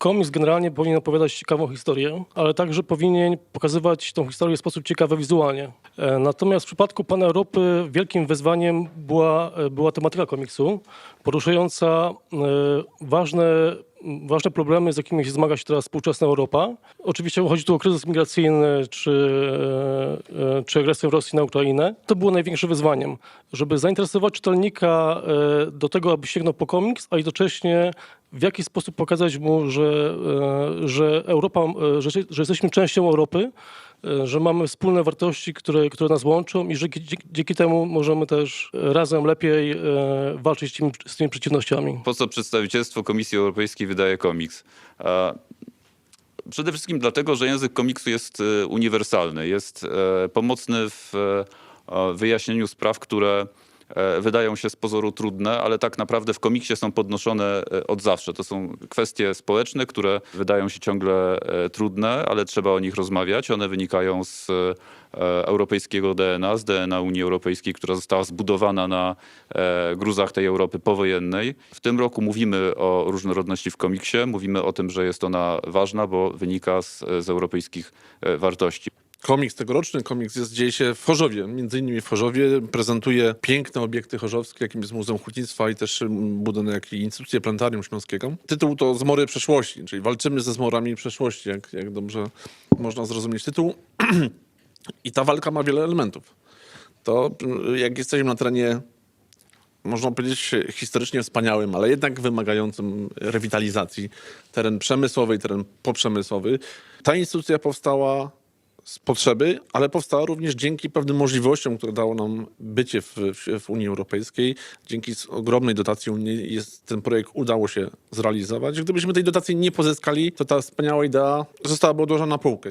Komiks generalnie powinien opowiadać ciekawą historię, ale także powinien pokazywać tą historię w sposób ciekawy wizualnie. E, Natomiast w przypadku Pana Europy wielkim wyzwaniem była, e, była tematyka komiksu, poruszająca e, ważne, ważne problemy, z jakimi się zmaga się teraz współczesna Europa. Oczywiście chodzi tu o kryzys migracyjny czy, czy agresję Rosji na Ukrainę. To było największym wyzwaniem, żeby zainteresować czytelnika do tego, aby sięgnął po komiks, a jednocześnie w jaki sposób pokazać mu, że, e, że Europa, e, że, że jesteśmy częścią Europy, e, że mamy wspólne wartości, które, które nas łączą i że dzięki, dzięki temu możemy też razem lepiej walczyć z tymi, z tymi przeciwnościami. Po co przedstawicielstwo Komisji Europejskiej wydaje komiks? Przede wszystkim dlatego, że język komiksu jest uniwersalny, jest pomocny w wyjaśnieniu spraw, które wydają się z pozoru trudne, ale tak naprawdę w komiksie są podnoszone e, od zawsze. To są kwestie społeczne, które wydają się ciągle e, trudne, ale trzeba o nich rozmawiać. One wynikają z e, europejskiego DNA, z DNA Unii Europejskiej, która została zbudowana na e, gruzach tej Europy powojennej. W tym roku mówimy o różnorodności w komiksie, mówimy o tym, że jest ona ważna, bo wynika z, z europejskich e, wartości. Komiks tegoroczny, komiks jest, dzieje się w Chorzowie, między innymi w Chorzowie. Prezentuje piękne obiekty chorzowskie, jakim jest Muzeum Hutnictwa i też mm, budynek i Instytucję Planetarium Śląskiego. Tytuł to Zmory przeszłości, czyli walczymy ze zmorami przeszłości, jak, jak dobrze można zrozumieć tytuł. I ta walka ma wiele elementów. To mm, jak jesteśmy na terenie można powiedzieć, historycznie wspaniałym, ale jednak wymagającym rewitalizacji. Teren przemysłowy i teren poprzemysłowy. Ta instytucja powstała z potrzeby, ale powstała również dzięki pewnym możliwościom, które dało nam bycie w, w, w Unii Europejskiej. Dzięki ogromnej dotacji Unii jest, ten projekt udało się zrealizować. Gdybyśmy tej dotacji nie pozyskali, to ta wspaniała idea zostałaby odłożona na półkę.